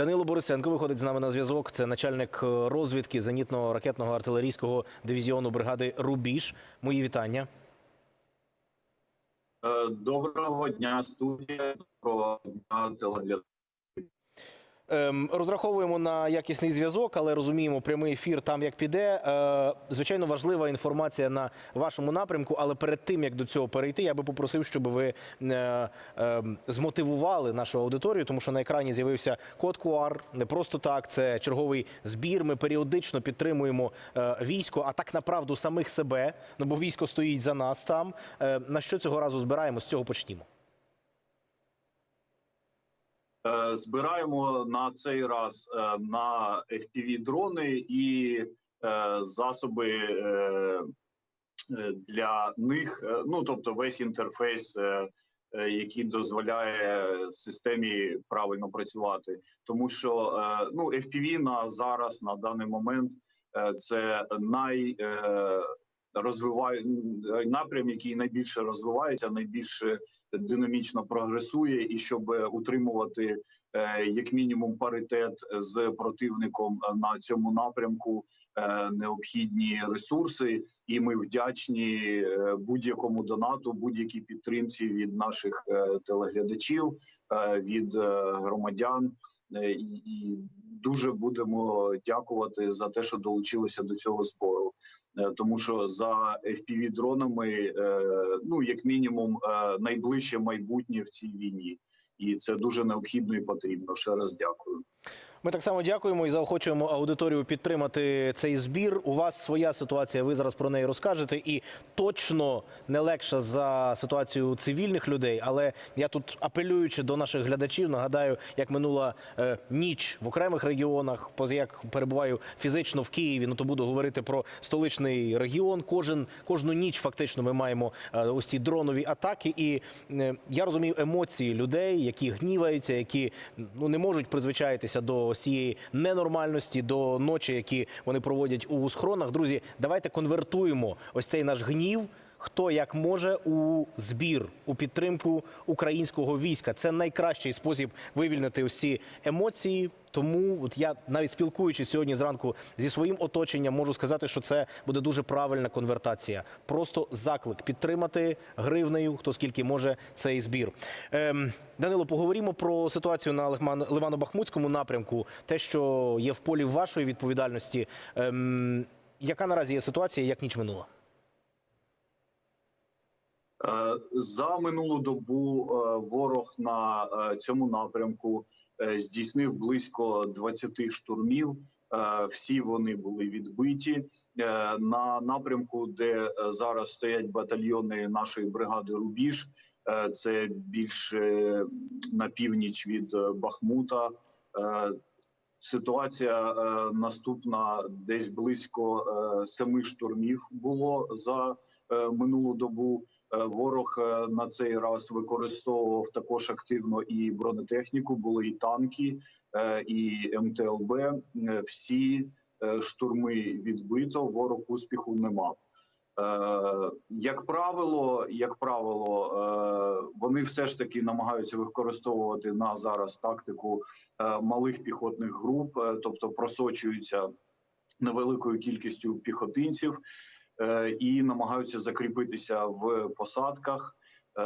Данило Борисенко виходить з нами на зв'язок. Це начальник е, розвідки зенітно-ракетного артилерійського дивізіону бригади Рубіж. Мої вітання. Е, Доброго дня, студія. Доброго дня, телеглядачі. Ем, розраховуємо на якісний зв'язок, але розуміємо, прямий ефір там як піде. Е, звичайно, важлива інформація на вашому напрямку. Але перед тим як до цього перейти, я би попросив, щоб ви е, е, змотивували нашу аудиторію, тому що на екрані з'явився код QR. Не просто так, це черговий збір. Ми періодично підтримуємо е, військо, а так направду самих себе. Ну бо військо стоїть за нас там. На що цього разу збираємо? З цього почнімо. Е, Збираємо на цей раз е, на fpv дрони і е, засоби для них. Ну тобто, весь інтерфейс, який дозволяє системі правильно працювати, тому що ну FPV на зараз на даний момент це най розвиває напрям, який найбільше розвивається, найбільше динамічно прогресує, і щоб утримувати е, як мінімум паритет з противником на цьому напрямку, е, необхідні ресурси, і ми вдячні е, будь-якому донату, будь-якій підтримці від наших е, телеглядачів, е, від е, громадян. Е, і дуже будемо дякувати за те, що долучилися до цього збору. Е, тому що за fpv дронами е, ну як мінімум е, найближче майбутнє в цій війні, і це дуже необхідно і потрібно. Ще раз дякую. Ми так само дякуємо і заохочуємо аудиторію підтримати цей збір. У вас своя ситуація. Ви зараз про неї розкажете, і точно не легша за ситуацію цивільних людей. Але я тут апелюючи до наших глядачів, нагадаю, як минула е, ніч в окремих регіонах. Поза як перебуваю фізично в Києві, ну то буду говорити про столичний регіон. Кожен кожну ніч фактично ми маємо е, ось ці дронові атаки. І е, я розумію емоції людей, які гніваються, які ну не можуть призвичаїтися до ось цієї ненормальності, до ночі, які вони проводять у схронах. Друзі, давайте конвертуємо ось цей наш гнів. Хто як може у збір у підтримку українського війська? Це найкращий спосіб вивільнити усі емоції. Тому от я навіть спілкуючись сьогодні зранку зі своїм оточенням, можу сказати, що це буде дуже правильна конвертація. Просто заклик підтримати гривнею, хто скільки може цей збір. Ем, Данило, поговоримо про ситуацію на Ливано-Бахмутському напрямку. Те, що є в полі вашої відповідальності. Ем, яка наразі є ситуація, як ніч минула? Е, За минулу добу е, ворог на е, цьому напрямку здійснив близько 20 штурмів. Всі вони були відбиті на напрямку, де зараз стоять батальйони нашої бригади Рубіж. Це більше на північ від Бахмута. Ситуація наступна: десь близько семи штурмів було за минулу добу. Е, Ворог е, на цей раз використовував також активно і бронетехніку. Були і танки, е, і МТЛБ. Е, Всі штурми відбито. Ворог успіху не мав. Як правило, як правило, вони все ж таки намагаються використовувати на зараз тактику малих піхотних груп, тобто просочуються невеликою кількістю піхотинців і намагаються закріпитися в посадках е,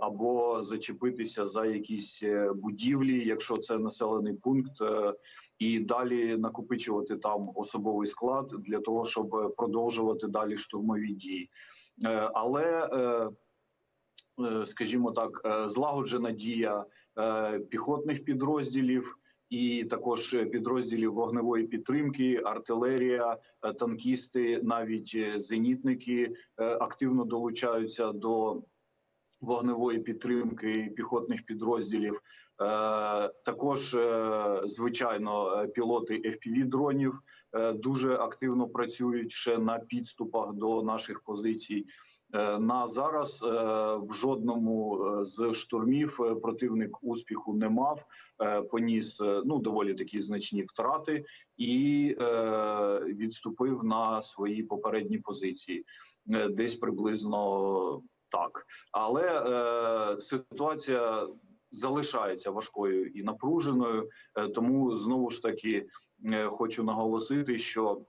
або зачепитися за якісь е, будівлі, якщо це населений пункт, е, і далі накопичувати там особовий склад для того, щоб продовжувати далі штурмові дії. Е, Але е, е, скажімо так, е, злагоджена дія е, піхотних підрозділів. І також підрозділів вогневої підтримки, артилерія, е, танкісти, навіть е, зенітники е, активно долучаються до вогневої підтримки піхотних підрозділів. Також, звичайно, пілоти fpv дронів дуже активно працюють ще на підступах до наших позицій. Е, На зараз е, в жодному е, з штурмів противник успіху не мав, поніс ну доволі такі значні втрати і відступив на свої попередні позиції, десь приблизно так. Але ситуація залишається важкою і напруженою. Тому знову ж таки хочу наголосити, що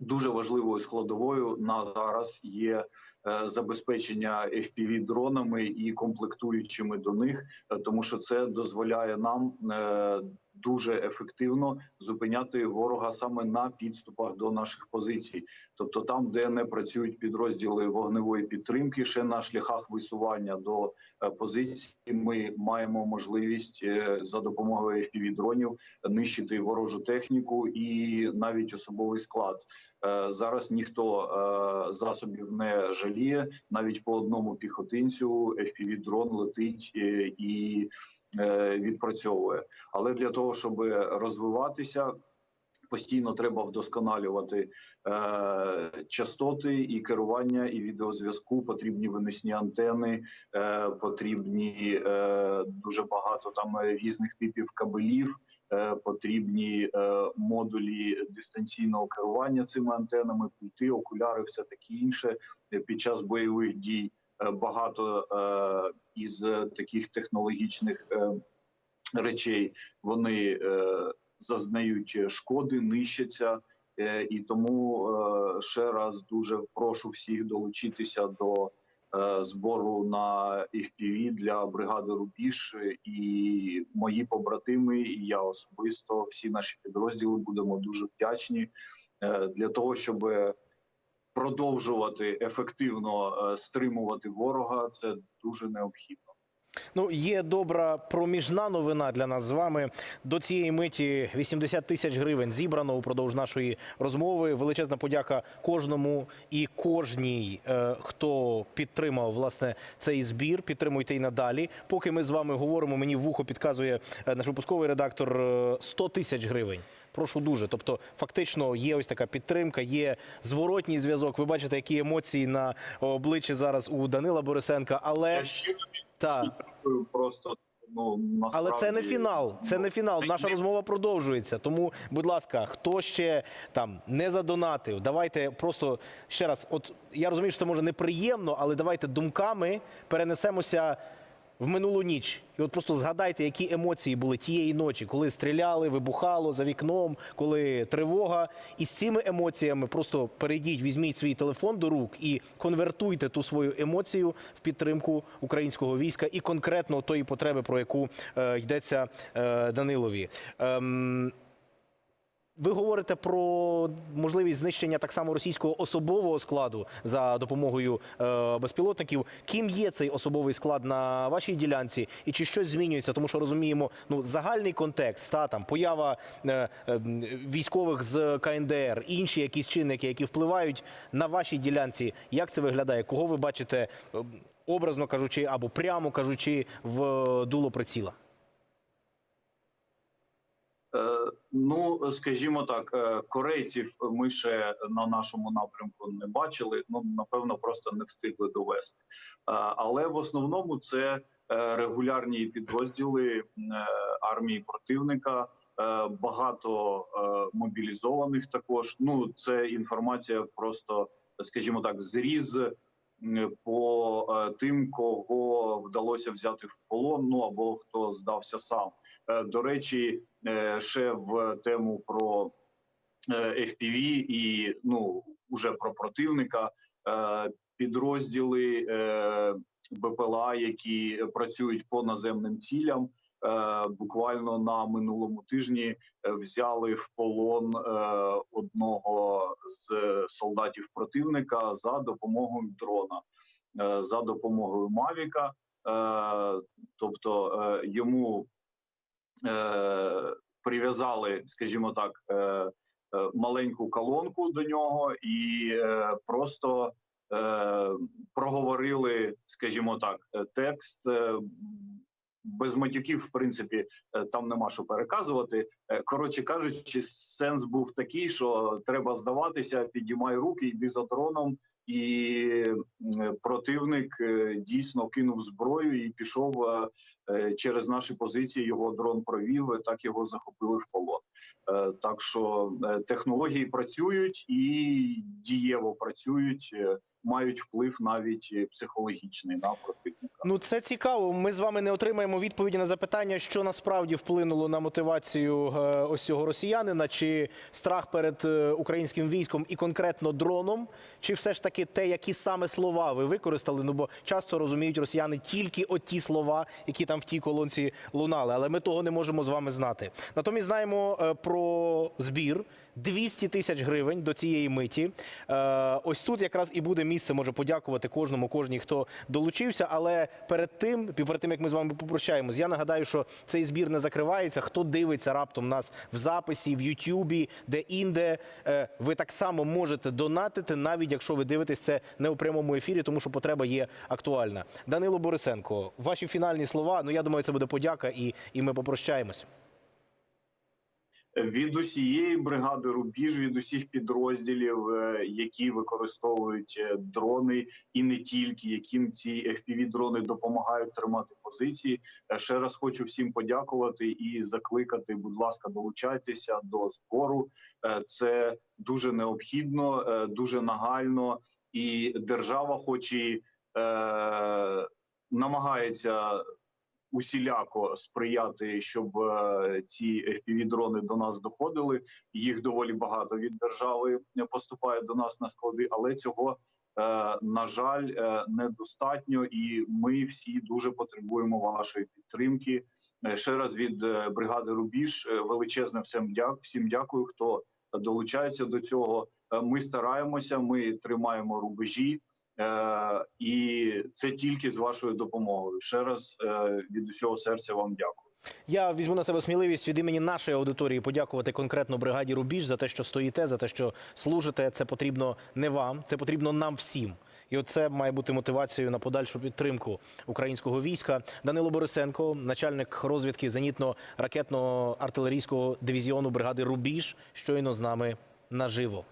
дуже важливою складовою на зараз є е, забезпечення fpv дронами і комплектуючими до них, е, тому що це дозволяє нам е, дуже ефективно зупиняти ворога саме на підступах до наших позицій, тобто там, де не працюють підрозділи вогневої підтримки, ще на шляхах висування до е, позицій, ми маємо можливість е, за допомогою fpv дронів нищити ворожу техніку і навіть особовий склад. Е, Зараз ніхто е, засобів не жаліє. Навіть по одному піхотинцю fpv дрон летить е, і відпрацьовує. Але для того, щоб розвиватися. Постійно треба вдосконалювати е, частоти і керування, і відеозв'язку. Потрібні винесні антени, е, потрібні е, дуже багато там різних типів кабелів, е, потрібні е, модулі дистанційного керування цими антенами, пульти, окуляри, все таке інше під час бойових дій. е, Багато е, із таких технологічних е, речей вони е, зазнають шкоди, нищаться. Е, І тому е, ще раз дуже прошу всіх долучитися до е, збору на FPV для бригади Рубіж. І мої побратими, і я особисто, всі наші підрозділи будемо дуже вдячні е, для того, щоб продовжувати ефективно е, стримувати ворога. Це дуже необхідно. Ну, є добра проміжна новина для нас з вами. До цієї миті 80 тисяч гривень зібрано упродовж нашої розмови. Величезна подяка кожному і кожній, е, хто підтримав власне цей збір. Підтримуйте і надалі. Поки ми з вами говоримо, мені в вухо підказує е, наш випусковий редактор е, 100 тисяч гривень. Прошу дуже. Тобто, фактично, є ось така підтримка, є зворотній зв'язок. Ви бачите, які емоції на обличчі зараз у Данила Борисенка. Але та. просто ну Але це не фінал. Це не фінал. Наша розмова продовжується. Тому, будь ласка, хто ще там не задонатив, давайте просто ще раз. От я розумію, що це може неприємно, але давайте думками перенесемося в минулу ніч. І от просто згадайте, які емоції були тієї ночі, коли стріляли, вибухало за вікном, коли тривога. І з цими емоціями просто перейдіть, візьміть свій телефон до рук і конвертуйте ту свою емоцію в підтримку українського війська і конкретно тої потреби, про яку е, йдеться е, Данилові. Ем, ви говорите про можливість знищення так само російського особового складу за допомогою е, безпілотників. Ким є цей особовий склад на вашій ділянці, і чи щось змінюється? Тому що розуміємо, ну загальний контекст, та там поява е, е, військових з КНДР, інші якісь чинники, які впливають на вашій ділянці. Як це виглядає? Кого ви бачите, е, образно кажучи, або прямо кажучи, в дуло приціла? Е, Ну, скажімо так, е, корейців ми ще на нашому напрямку не бачили. Ну напевно, просто не встигли довести. Е, Але в основному це регулярні підрозділи армії противника, багато мобілізованих. Також ну це інформація, просто скажімо так, зріз по е, тим, кого вдалося взяти в полон, ну або хто здався сам. Е, До речі, е, ще в тему про FPV і ну уже про противника підрозділи БПЛА, які працюють по наземним цілям. Буквально на минулому тижні взяли в полон одного з солдатів противника за допомогою дрона, е, за допомогою Мавіка. Е, Тобто е, йому прив'язали, скажімо так, маленьку колонку до нього і просто проговорили, скажімо так, текст. Без матюків, в принципі, е, там нема що переказувати. Е, Коротше кажучи, сенс був такий, що треба здаватися, підіймай руки, йди за дроном. І противник е, дійсно кинув зброю і пішов через наші позиції. Його дрон провів. Так його захопили в полон. Так що технології працюють і дієво працюють, мають вплив навіть е, психологічний на противника. Ну це цікаво. Ми з вами не отримаємо відповіді на запитання, що насправді вплинуло на мотивацію е, ось цього росіянина, чи страх перед е, українським військом і конкретно дроном, чи все ж таки те, які саме слова ви використали. Ну бо часто розуміють росіяни тільки оті слова, які там в тій колонці лунали. Але ми того не можемо з вами знати. Натомість знаємо про збір. 200 тисяч гривень до цієї миті. Е, ось тут якраз і буде місце, може подякувати кожному, кожній, хто долучився. Але перед тим, перед тим як ми з вами попрощаємось, я нагадаю, що цей збір не закривається. Хто дивиться раптом нас в записі, в Ютубі, де інде, е, ви так само можете донатити, навіть якщо ви дивитесь це не у прямому ефірі, тому що потреба є актуальна. Данило Борисенко, ваші фінальні слова. Ну я думаю, це буде подяка, і, і ми попрощаємось. Від усієї бригади рубіж, від усіх підрозділів, е, які використовують е, дрони, і не тільки яким ці fpv дрони допомагають тримати позиції. Е, Ще раз хочу всім подякувати і закликати. Будь ласка, долучайтеся до збору. Це дуже необхідно, дуже нагально, і держава, хоч і намагається усіляко сприяти, щоб е, ці fpv дрони до нас доходили. Їх доволі багато від держави поступає до нас на склади, але цього е, на жаль е, недостатньо, і ми всі дуже потребуємо вашої підтримки. Ще раз від бригади Рубіж величезне всім дяк, всім дякую, хто долучається до цього. Ми стараємося, ми тримаємо рубежі. Е, і це тільки з вашою допомогою. Ще раз е, від усього серця вам дякую. Я візьму на себе сміливість від імені нашої аудиторії подякувати конкретно бригаді Рубіж за те, що стоїте, за те, що служите. Це потрібно не вам, це потрібно нам всім. І оце має бути мотивацією на подальшу підтримку українського війська. Данило Борисенко, начальник розвідки зенітно-ракетно-артилерійського дивізіону бригади Рубіж, щойно з нами наживо.